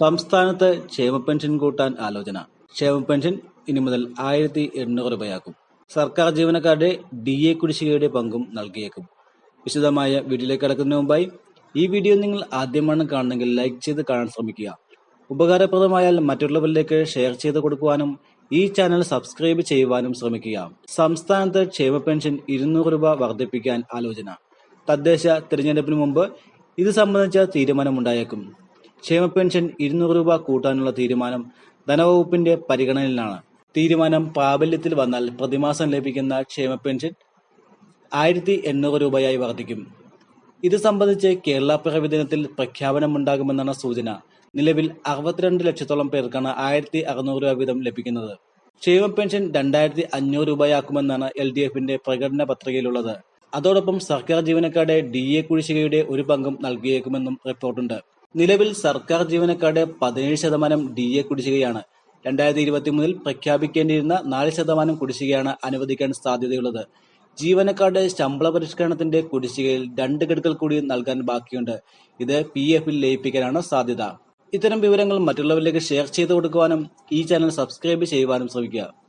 സംസ്ഥാനത്ത് ക്ഷേമ പെൻഷൻ കൂട്ടാൻ ആലോചന. ക്ഷേമ പെൻഷൻ ഇനി മുതൽ ആയിരത്തി എണ്ണൂറ് രൂപയാക്കും. സർക്കാർ ജീവനക്കാരുടെ ഡി എ കുടിശ്ശികയുടെ പങ്കും നൽകിയേക്കും. വിശദമായ വീഡിയോയിലേക്ക് കടക്കുന്നതിന് മുമ്പായി ഈ വീഡിയോ നിങ്ങൾ ആദ്യമാണ് കാണുന്നെങ്കിൽ ലൈക്ക് ചെയ്ത് കാണാൻ ശ്രമിക്കുക. ഉപകാരപ്രദമായാൽ മറ്റുള്ളവരിലേക്ക് ഷെയർ ചെയ്ത് കൊടുക്കുവാനും ഈ ചാനൽ സബ്സ്ക്രൈബ് ചെയ്യുവാനും ശ്രമിക്കുക. സംസ്ഥാനത്ത് ക്ഷേമ പെൻഷൻ ഇരുന്നൂറ് രൂപ വർദ്ധിപ്പിക്കാൻ ആലോചന. തദ്ദേശ തിരഞ്ഞെടുപ്പിന് മുമ്പ് ഇത് സംബന്ധിച്ച തീരുമാനമുണ്ടായേക്കും. ക്ഷേമ പെൻഷൻ ഇരുന്നൂറ് രൂപ കൂട്ടാനുള്ള തീരുമാനം ധനവകുപ്പിന്റെ പരിഗണനയിലാണ്. തീരുമാനം പ്രാബല്യത്തിൽ വന്നാൽ പ്രതിമാസം ലഭിക്കുന്ന ക്ഷേമ പെൻഷൻ ആയിരത്തി എണ്ണൂറ് രൂപയായി വർദ്ധിക്കും. ഇത് സംബന്ധിച്ച് കേരള പിറവി ദിനത്തിൽ പ്രഖ്യാപനമുണ്ടാകുമെന്നാണ് സൂചന. നിലവിൽ അറുപത്തിരണ്ട് ലക്ഷത്തോളം പേർക്കാണ് ആയിരത്തി അറുന്നൂറ് രൂപ വീതം ലഭിക്കുന്നത്. ക്ഷേമ പെൻഷൻ രണ്ടായിരത്തി അഞ്ഞൂറ് രൂപയാക്കുമെന്നാണ് എൽ ഡി എഫിന്റെ പ്രകടന പത്രികയിലുള്ളത്. അതോടൊപ്പം സർക്കാർ ജീവനക്കാരുടെ ഡി എ കുടിശ്ശികയുടെ ഒരു പങ്കും നൽകിയേക്കുമെന്നും റിപ്പോർട്ടുണ്ട്. നിലവിൽ സർക്കാർ ജീവനക്കാരുടെ പതിനേഴ് ശതമാനം ഡി എ കുടിശ്ശികയാണ്. രണ്ടായിരത്തി ഇരുപത്തി മൂന്നിൽ പ്രഖ്യാപിക്കേണ്ടിയിരുന്ന നാല് ശതമാനം കുടിശ്ശികയാണ് അനുവദിക്കാൻ സാധ്യതയുള്ളത്. ജീവനക്കാരുടെ ശമ്പള പരിഷ്കരണത്തിന്റെ കുടിശ്ശികയിൽ രണ്ട് ഗഡുക്കൾ കൂടി നൽകാൻ ബാക്കിയുണ്ട്. ഇത് പി എഫിൽ ലയിപ്പിക്കാനാണ് സാധ്യത. ഇത്തരം വിവരങ്ങൾ മറ്റുള്ളവരിലേക്ക് ഷെയർ ചെയ്തു കൊടുക്കുവാനും ഈ ചാനൽ സബ്സ്ക്രൈബ് ചെയ്യുവാനും ശ്രമിക്കുക.